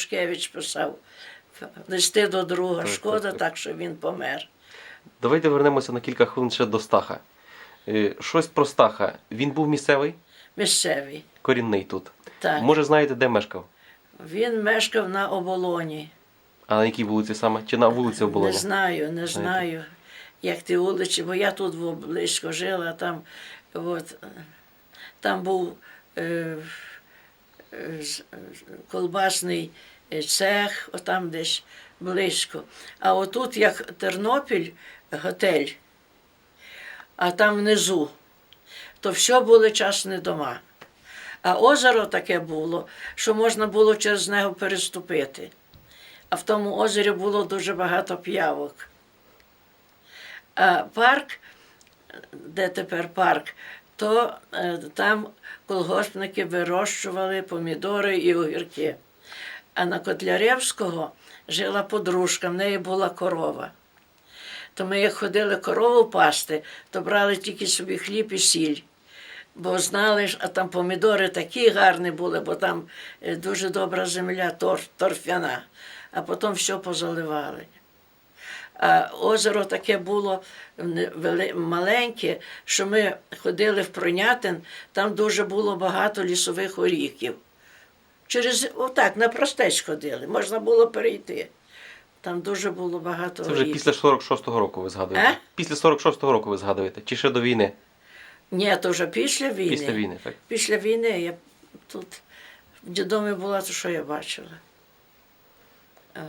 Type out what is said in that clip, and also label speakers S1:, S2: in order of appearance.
S1: Шушкевич писав листи до друга. Шкода,
S2: так,
S1: що він помер.
S2: Давайте вернемося на кілька хвилин ще до Стаха. Е, Щось про Стаха. Він був місцевий,
S1: Місцевий.
S2: корінний тут.
S1: Так.
S2: Може, знаєте, де мешкав?
S1: Він мешкав на оболоні.
S2: А на якій вулиці саме? Чи на вулиці
S1: Не знаю, не знаю, як ті вулиці, бо я тут близько жила, там, от, там був е, колбасний е, цех, отам десь близько. А отут, як Тернопіль, готель, а там внизу, то все були частні дома. А озеро таке було, що можна було через нього переступити. А в тому озері було дуже багато п'явок. А парк, де тепер парк, то е, там колгоспники вирощували помідори і огірки. А на Котляревського жила подружка, в неї була корова. То ми, як ходили корову пасти, то брали тільки собі хліб і сіль. Бо знали а там помідори такі гарні були, бо там е, дуже добра земля, тор, торфяна, а потім все позаливали. А озеро таке було маленьке, що ми ходили в Пронятин, там дуже було багато лісових оріхів. Через отак, на простеч ходили, можна було перейти. Там дуже було багато
S2: Це вже
S1: оріхів.
S2: після 46-го року ви згадуєте.
S1: Е?
S2: Після 46-го року ви згадуєте. Чи ще до війни?
S1: Ні, то вже після війни.
S2: Після війни, так.
S1: Після війни я тут в дідомі була, то що я бачила. А,